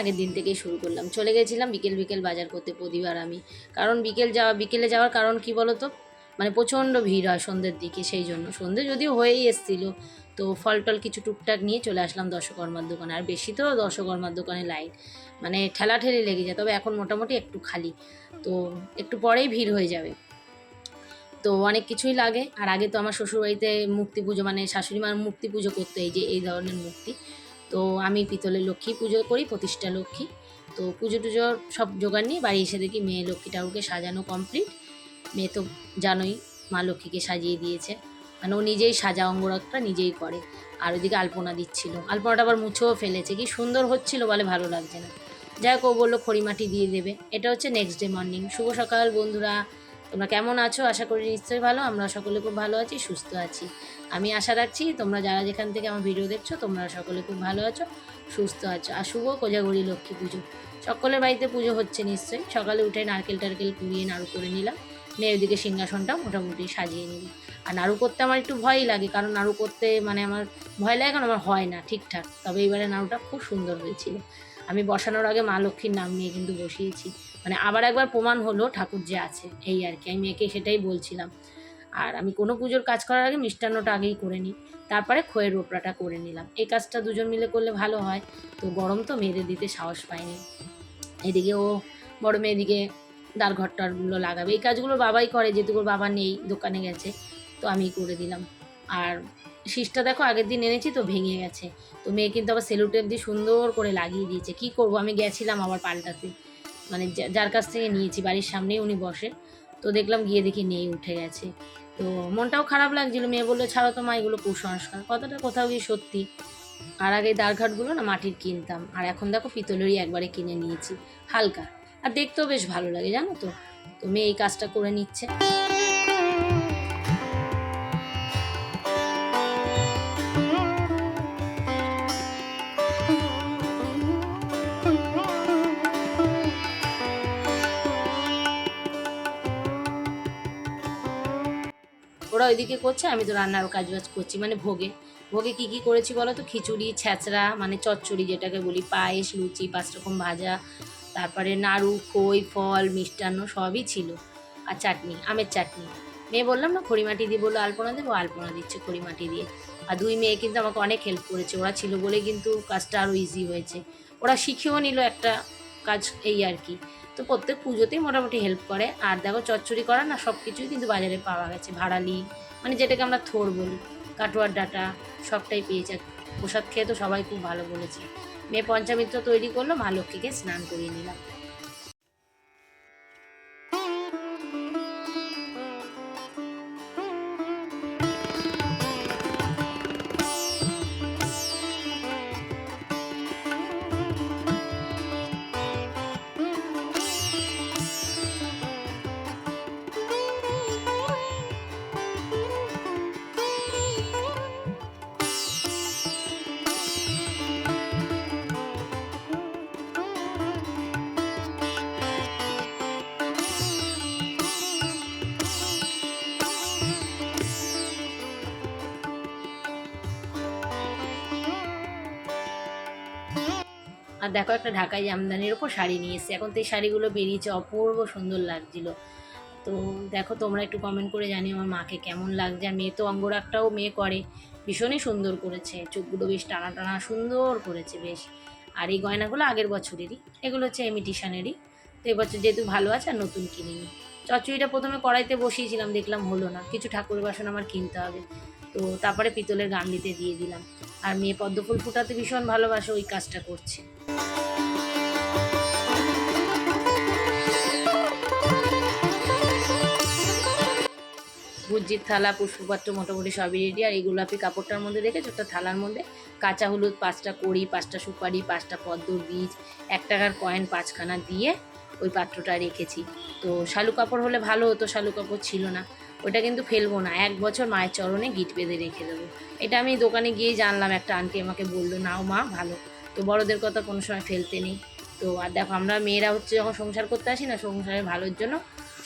আগের দিন থেকেই শুরু করলাম। চলে গেছিলাম বিকেল বিকেল বাজার করতে প্রতিবার আমি। কারণ বিকেল যাওয়া, বিকেলে যাওয়ার কারণ কি বলো তো মানে প্রচণ্ড ভিড় হয় সন্ধ্যের দিকে সেই জন্য। সন্ধ্যে যদিও হয়েই এসছিল, তো ফল টল কিছু টুকটাক নিয়ে চলে আসলাম দশকর্মার দোকানে। আর বেশি তো দশকর্মার দোকানে লাইন মানে ঠেলাঠেলি লেগে যায়, তবে এখন মোটামুটি একটু খালি। তো একটু পরেই ভিড় হয়ে যাবে। তো অনেক কিছুই লাগে। আর আগে তো আমার শ্বশুরবাড়িতে মূর্তি পুজো মানে শাশুড়ি মার মূর্তি পুজো করতে, এই যে, এই ধরনের মূর্তি। তো আমি পিতলের লক্ষ্মী পুজো করি, প্রতিষ্ঠা লক্ষ্মী। তো পুজো টুজো সব জোগাড় নিয়ে বাড়ি এসে দেখি মেয়ে লক্ষ্মী ঠাকুরকে সাজানো কমপ্লিট মেয়ে তো জানোই মা লক্ষ্মীকে সাজিয়ে দিয়েছে। মানে ও নিজেই সাজা অঙ্গরাগটা নিজেই করে। আর ওদিকে আলপনা দিচ্ছিল। আলপনাটা আবার মুছেও ফেলেছে। কি সুন্দর হচ্ছিল বলে ভালো লাগছে না। যাই হোক, ও বলল খড়িমাটি দিয়ে দেবে। এটা হচ্ছে নেক্সট ডে মর্নিং শুভ সকাল বন্ধুরা। তোমরা কেমন আছো? আশা করি নিশ্চয়ই ভালো। আমরা সকলে খুব ভালো আছি, সুস্থ আছি। আমি আশা রাখছি তোমরা যারা যেখান থেকে আমার ভিডিও দেখছ, তোমরা সকলে খুব ভালো আছো, সুস্থ আছো। আর শুভ কোজাগরি লক্ষ্মী পুজো। সকলের বাড়িতে পুজো হচ্ছে নিশ্চয়ই। সকালে উঠে নারকেল টারকেল কুড়িয়ে নাড়ু করে নিলাম। মেয়ের ওদিকে সিংহাসনটা মোটামুটি সাজিয়ে নিবি আর নাড়ু করতে আমার একটু ভয়ই লাগে, কারণ নাড়ু করতে মানে আমার ভয় লাগে, কারণ আমার হয় না ঠিকঠাক। তবে এইবারে নাড়ুটা খুব সুন্দর হয়েছিল। আমি বসানোর আগে মা লক্ষ্মীর নাম নিয়ে কিন্তু বসিয়েছি। মানে আবার একবার প্রমাণ হলো ঠাকুর যে আছে, এই আর কি। আমি মেয়েকে সেটাই বলছিলাম। আর আমি কোনো পুজোর কাজ করার আগে মিষ্টান্নটা আগেই করে নিই। তারপরে খোয়ের রোপড়াটা করে নিলাম। এই কাজটা দুজন মিলে করলে ভালো হয়। তো গরম তো মেয়েদের দিতে সাহস পায়নি এদিকে ও বড় মেয়েদিকে দাঁড় ঘরটারগুলো লাগাবে। এই কাজগুলো বাবাই করে, যেহেতু ওর বাবা নেই, দোকানে গেছে, তো আমিই করে দিলাম। আর শীষটা দেখো আগের দিন এনেছি তো ভেঙে গেছে। তো মেয়ে কিন্তু আবার সেলুটেপ দিয়ে সুন্দর করে লাগিয়ে দিয়েছে। কি করব? আমি গেছিলাম আবার পাল্টাতে। মানে যার কাছ থেকে নিয়েছি, বাড়ির সামনেই উনি বসে তো দেখলাম গিয়ে দেখি নেই উঠে গেছে। তো মনটাও খারাপ লাগছিল, মেয়ে বলল, ছাড়ো তো মা, এগুলো কুসংস্কার। কথাটা কোথাও গিয়ে সত্যি। আর আগে দ্বারঘাটগুলো না মাটির কিনতাম। আর এখন দেখো পিতলেরই একবারে কিনে নিয়েছি। হালকা। আর দেখতেও বেশ ভালো লাগে, জানো তো? তো মেয়ে এই কাজটা করে নিচ্ছে। ওইদিকে করছে, আমি তো রান্নার কাজ বাজ করছি মানে ভোগে। ভোগে কি কি করেছি বলো তো? খিচুড়ি ছ্যাঁচড়া মানে চচ্চড়ি যেটাকে বলি, পায়েস, লুচি, পাঁচ রকম ভাজা, তারপরে নাড়ু, খই, ফল, মিষ্টান্ন, সবই ছিল। আর চাটনি, আমের চাটনি। মেয়ে বললাম না খড়িমাটি দিয়ে বলল, আলপনা দেবো? আলপনা দিচ্ছে খড়িমাটি দিয়ে। আর দুই মেয়ে কিন্তু আমাকে অনেক হেল্প করেছে, ওরা ছিল বলে কিন্তু কাজটা আরও ইজি হয়েছে। ওরা শিখেও নিল একটা কাজ, এই আর কি। তো প্রত্যেক পুজোতেই মোটামুটি হেল্প করে। আর দেখো চচ্চড়ি করা না সব কিছুই কিন্তু বাজারে পাওয়া গেছে। ভাড়ালি মানে যেটাকে আমরা থোর বলি, কাটোয়ার ডাটা সবটাই পেয়েছে প্রসাদ খেয়ে তো সবাই খুব ভালো বলেছে। মেয়ে পঞ্চামিত্র তৈরি করল, মা লক্ষ্মীকে স্নান করিয়ে নিলাম। আর দেখো একটা ঢাকাই জামদানির ওপর শাড়ি নিয়ে এসেছে এখন তো এই শাড়িগুলো বেরিয়েছে, অপূর্ব সুন্দর লাগছিল। তো দেখো, তোমরা একটু কমেন্ট করে জানি আমার মাকে কেমন লাগছে। আর মেয়ে তো অঙ্গরাগটাও মেয়ে করে, ভীষণই সুন্দর করেছে। চোখগুলো বেশ টানা টানা সুন্দর করেছে বেশ। আর এই গয়নাগুলো আগের বছরেরই, এগুলো হচ্ছে এমিটিশানেরই তো এবছর যেহেতু ভালো আছে, আর নতুন কিনিনি। চচ্চড়িটা প্রথমে কড়াইতে বসিয়েছিলাম, দেখলাম হলো না। কিছু ঠাকুর বাসন আমার কিনতে হবে। তো তারপরে পিতলের গামলিতে দিয়ে দিলাম। আর মেয়ে পদ্মফুল ফুটাতে ভীষণ ভালোবাসে, ওই কাজটা করছে। ভুজির থালা, পুষ্পপাত্র মোটামুটি সবই রেডি আর এই গোলাপি কাপড়টার মধ্যে রেখেছি একটা থালার মধ্যে কাঁচা হলুদ, পাঁচটা কড়ি, পাঁচটা সুপারি, পাঁচটা পদ্মর বীজ, এক টাকার কয়েন পাঁচখানা দিয়ে ওই পাত্রটা রেখেছি। তো শালু কাপড় হলে ভালো হতো, শালু কাপড় ছিল না। ওটা কিন্তু ফেলব না, এক বছর মায়ের চরণে গিট বেঁধে রেখে দেবো। এটা আমি দোকানে গিয়েই জানলাম, একটা আন্টি আমাকে বলল, নাও মা, ভালো। তো বড়দের কথা কোনো সময় ফেলতে নেই। তো আর দেখো, আমরা মেয়েরা হচ্ছে যখন সংসার করতে আসি না, সংসারের ভালোর জন্য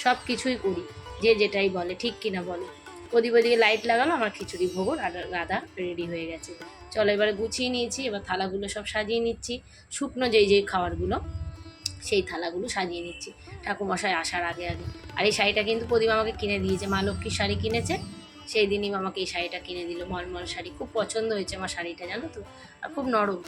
সব কিছুই করি, যে যেটাই বলে, ঠিক কিনা বলে। প্রদীপ ওদিকে লাইট লাগালো, আমার খিচুড়ি ভোগও রাধা রাধা রেডি হয়ে গেছে। চলো এবারে গুছিয়ে নিয়েছি, এবার থালাগুলো সব সাজিয়ে নিচ্ছি, শুকনো যেই যেই খাবারগুলো। সেই থালাগুলো সাজিয়ে নিচ্ছি। ঠাকুমশাই আসার আগে আগে। আর এই শাড়িটা কিন্তু প্রদীপ আমাকে কিনে দিয়েছে, মা লক্ষ্মীর শাড়ি কিনেছে। সেই দিনই আমাকে এই শাড়িটা কিনে দিল, মলমল শাড়ি। খুব পছন্দ হয়েছে আমার শাড়িটা, জানো তো? আর খুব নরম।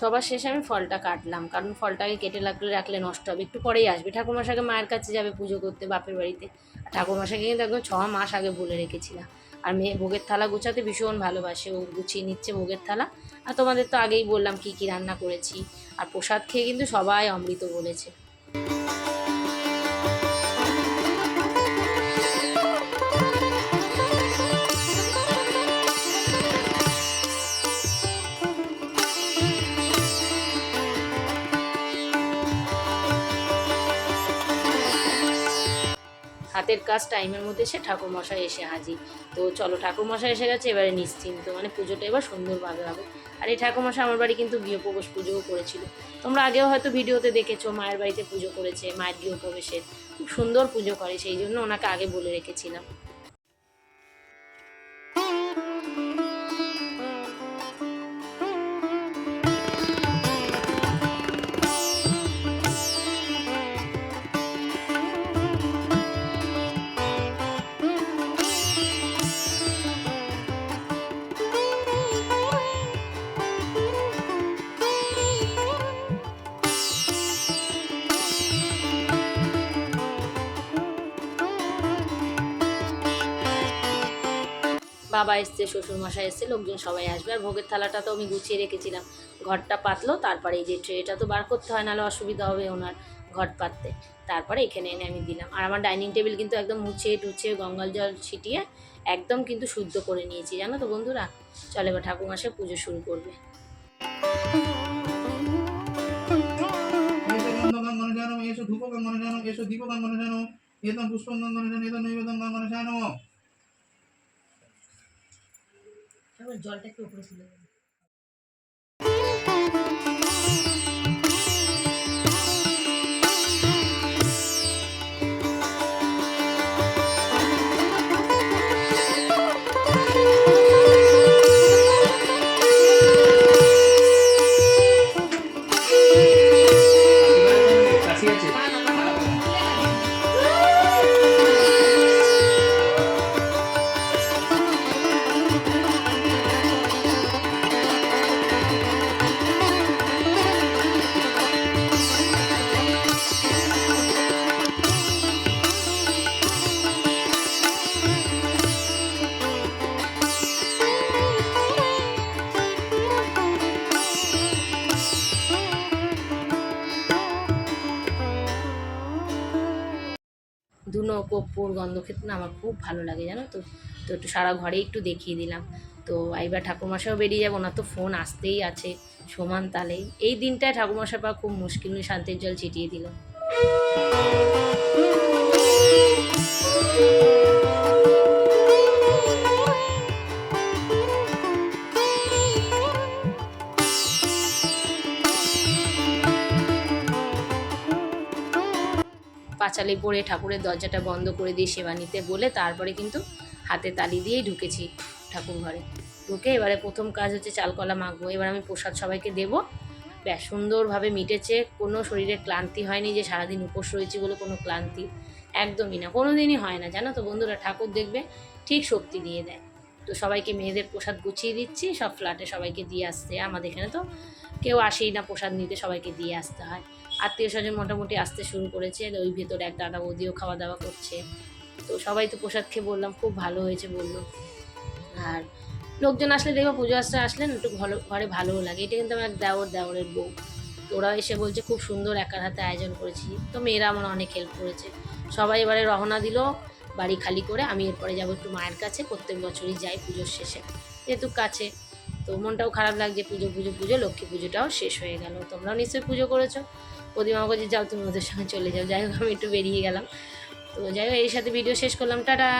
সবার শেষে আমি ফলটা কাটলাম, কারণ ফলটাকে কেটে লাগলে রাখলে নষ্ট হবে। একটু পরেই আসবে। ঠাকুরমশাকে মায়ের কাছে যাবে পুজো করতে বাপের বাড়িতে। আর ঠাকুরমশাকে কিন্তু একদম ছ মাস আগে বলে রেখেছিলাম। আর মেয়ে ভোগের থালা গুছাতে ভীষণ ভালোবাসে। ও গুছিয়ে নিচ্ছে ভোগের থালা। আর তোমাদের তো আগেই বললাম কি কি রান্না করেছি। আর প্রসাদ খেয়ে কিন্তু সবাই অমৃত বলেছে। হাতের কাজ টাইমের মধ্যে সে ঠাকুরমশাই এসে হাজির। তো চলো, ঠাকুরমশাই এসে গেছে, এবারে নিশ্চিন্ত। মানে পুজোটা এবার সুন্দরভাবে হবে। আর এই ঠাকুরমশাই আমার বাড়ি কিন্তু গৃহপ্রবেশ পুজোও করেছিল। তোমরা আগেও হয়তো ভিডিওতে দেখেছ, মায়ের বাড়িতে পুজো করেছে, মায়ের গৃহপ্রবেশের। খুব সুন্দর পুজো করে, সেই জন্য ওনাকে আগে বলে রেখেছিলাম। বাবা এসছে, শ্বশুরমশাই এসছে, লোকজন সবাই আসবে। আর ভোগের থালাটা তো আমি গুছিয়ে রেখেছিলাম। ঘরটা পাতলো, তারপরে এই যে ট্রেটা তো বার করতে হয়, নাহলে অসুবিধা হবে ওনার ঘট পাততে। তারপরে এখানে এনে আমি দিলাম। আর আমার ডাইনিং টেবিল কিন্তু একদম মুছে টুছে, গঙ্গাল জল ছিটিয়ে একদম কিন্তু শুদ্ধ করে নিয়েছি, জানো তো বন্ধুরা? চলে এবার ঠাকুমাসে পুজো শুরু করবে। ধূপ গঙ্গনে জানো এসো দীপ গঙ্গনে জানো পুষ্পম গঙ্গনে জানো এতম নৈবেদন গঙ্গনে জানো জলটা একটু উপরে তুলে কাশি ধুনো, কর্পূর গন্ধ খেতে না আমার খুব ভালো লাগে, জানো তো? তো একটু সারা ঘরে একটু দেখিয়ে দিলাম। তো এইবার ঠাকুরমশাও বেরিয়ে যাব না তো ফোন আসতেই আছে, সমান তালে। এই দিনটায় ঠাকুরমশাই পা খুব মুশকিল নিয়ে শান্তির জল ছিটিয়ে দিল পাঁচালি পরে ঠাকুরের দরজাটা বন্ধ করে দিয়ে সেবা নিতে বলে তারপরে কিন্তু হাতে তালি দিয়েই ঢুকেছি ঠাকুর ঘরে ঢুকে এবারে প্রথম কাজ হচ্ছে চালকলা মাখবো। এবার আমি প্রসাদ সবাইকে দেবো। ব্যাস, সুন্দরভাবে মিটেছে। কোনো শরীরে ক্লান্তি হয়নি যে সারাদিন উপোস রয়েছি বলে কোনো ক্লান্তি একদমই না। কোনো দিনই হয় না। জানো তো বন্ধুরা, ঠাকুর দেখবে ঠিক শক্তি দিয়ে দেয়। তো সবাইকে মেয়েদের প্রসাদ গুছিয়ে দিচ্ছি। সব ফ্ল্যাটে সবাইকে দিয়ে আসতে আমাদের এখানে তো কেউ আসেই না প্রসাদ নিতে, সবাইকে দিয়ে আসতে হয়। আত্মীয় স্বজন মোটামুটি আসতে শুরু করেছে, ওই ভেতরে এক দাদা বৌদিও খাওয়া দাওয়া করছে। তো সবাই তো প্রসাদ খেয়ে বললাম, খুব ভালো হয়েছে বলল। আর লোকজন আসলে দেখব পুজো আসতে আসলে একটু ঘরে ঘরে ভালোও লাগে। এটা কিন্তু আমার দেওর, দেওরের বউ। তো ওরা এসে বলছে, খুব সুন্দর একার হাতে আয়োজন করেছি। তো মেয়েরা আমার অনেক হেল্প করেছে। সবাই এবারে রওনা দিল, বাড়ি খালি করে। আমি এরপরে যাব একটু মায়ের কাছে। প্রত্যেক বছরই যাই পুজোর শেষে। যেহেতু কাছে। তো মনটাও খারাপ লাগছে, পুজো পুজো পুজো, লক্ষ্মী পুজোটাও শেষ হয়ে গেল। তোমরাও নিশ্চয়ই পুজো করেছ। প্রতিমা কাছে যাও তুমি ওদের সঙ্গে চলে যাও। যাই হোক, আমি একটু বেরিয়ে গেলাম। তো যাই হোক, এর সাথে ভিডিও শেষ করলাম। টাটা!